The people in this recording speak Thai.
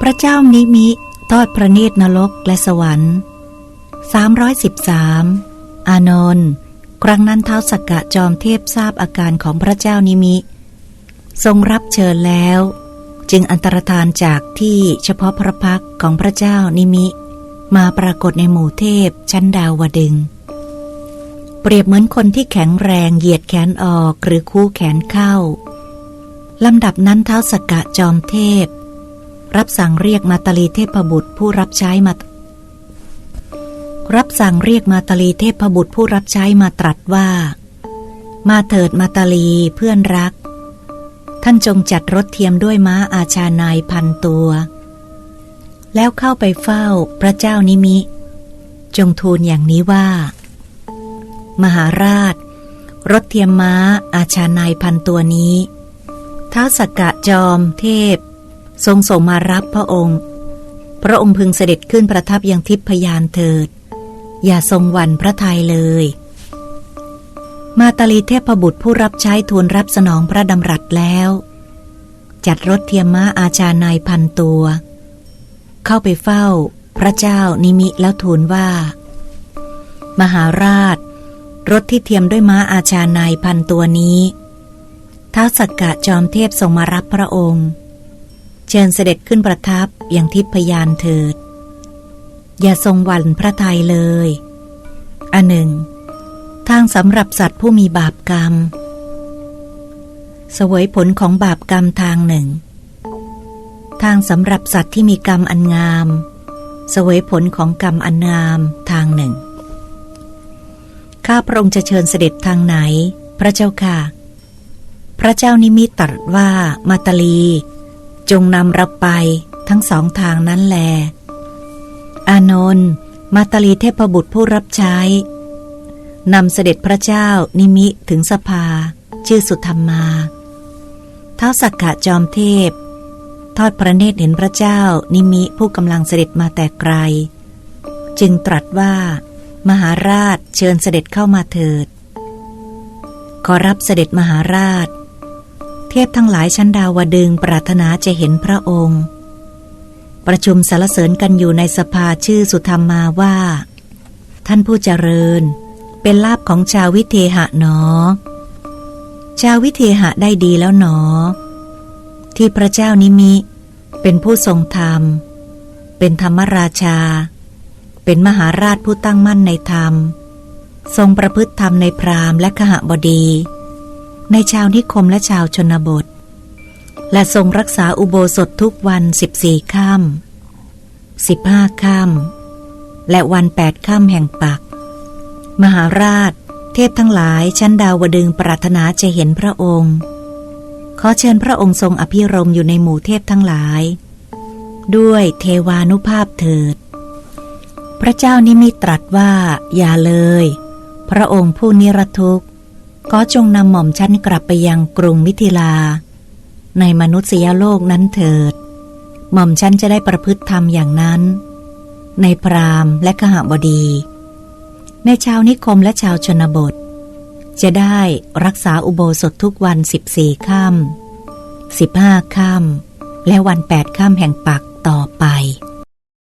พระเจ้านิมิทอดพระเนตรนรกและสวรรค์ 313 อานนท์ครั้งนั้นเท้าสกกะจอมเทพทราบอาการของพระเจ้านิมิ ทรงรับเชิญแล้ว จึงอันตรธานจากที่เฉพาะพระพักของพระเจ้านิมิ มาปรากฏในหมู่เทพชั้นดาวดึง เปรียบเหมือนคนที่แข็งแรงเหยียดแขนออกหรือคู่แขนเข้าลำดับนั้นเท้าสกกะจอมเทพ รับสั่งเรียกมาตาลีเทพบุตรผู้รับใช้มา รับสั่งเรียกมาตาลีเทพบุตรผู้รับใช้มาตรัสว่า มาเถิดมาตาลีเพื่อนรัก ท่านจงจัดรถเทียมด้วยม้าอาชานายพันตัว แล้วเข้าไปเฝ้าพระเจ้านิมิ จงทูลอย่างนี้ว่า มหาราช รถเทียมม้าอาชานายพันตัวนี้ท้าสกกะจอมเทพ ทรงส่งมารับพระองค์ พระองค์พึงเสด็จขึ้นประทับยังทิพยานเถิด อย่าทรงวันพระทัยเลย มาตาลีเทพบุตรผู้รับใช้ทูลรับสนองพระดำรัสแล้ว จัดรถเทียมม้าอาชานายพันตัว เข้าไปเฝ้า พระเจ้านิมิแล้วทูลว่า มหาราช รถที่เทียมด้วยม้าอาชานายพันตัวนี้ท้าสักกะจอมเทพส่งมารับพระองค์ เชิญเสด็จขึ้นประทับอย่างทิพยานเถิด อย่าทรงวันพระทัยเลย อันหนึ่ง ทางสำหรับสัตว์ผู้มีบาปกรรมเสวยผลของบาปกรรมทางหนึ่ง ทางสำหรับสัตว์ที่มีกรรมอันงามเสวยผลของกรรมอันงามทางหนึ่ง ข้าพระองค์จะเชิญเสด็จทางไหน พระเจ้าค่ะ พระเจ้านิมิตตรัสว่ามาตาลี จงนำเราไปทั้งสองทางนั้นแล อานนท์มาตาลีเทพบุตรผู้รับใช้ นำเสด็จพระเจ้านิมิถึงสภา ชื่อสุธรรมาเท้าสักกะจอมเทพ ทอดพระเนตรเห็นพระเจ้านิมิผู้กำลังเสด็จมาแต่ไกล จึงตรัสว่า มหาราชเชิญเสด็จเข้ามาเถิด ขอรับเสด็จมหาราช พทั้งหลายชั้นดาวดึงปรารถนาจะเห็นพระองค์ ประชุมสารเสริญกันอยู่ในสภาชื่อสุธรรมาว่า ท่านผู้เจริญ เป็นลาบของชาววิเทหะหนอ ชาววิเทหะได้ดีแล้วหนอ ที่พระเจ้านิมิ เป็นผู้ทรงธรรม เป็นธรรมราชา เป็นมหาราชผู้ตั้งมั่นในธรรม ทรงประพฤติธรรมในพราหมณ์และขหบดี ในชาวนิคมและชาวชนบท และทรงรักษาอุโบสถทุกวันสิบสี่ค่ำสิบห้าค่ำและวันแปดค่ำแห่งปัก มหาราช เทพทั้งหลายชั้นดาวดึงปรารถนาจะเห็นพระองค์ ขอเชิญพระองค์ทรงอภิรมย์อยู่ในหมู่เทพทั้งหลาย ด้วยเทวานุภาพเถิด พระเจ้านิมิตตรัสว่าอย่าเลย พระองค์ผู้นิรทุกข์ ก็จงนำหม่อมชั้นกลับไปยังกรุงมิถิลา ในมนุษยโลกนั้นเถิด หม่อมชั้นจะได้ประพฤติธรรมอย่างนั้น ในพราหมณ์และขหบดี ในชาวนิคมและชาวชนบท จะได้รักษาอุโบสถทุกวันสิบสี่ค่ำสิบห้าค่ำและวันแปดค่ำแห่งปักต่อไป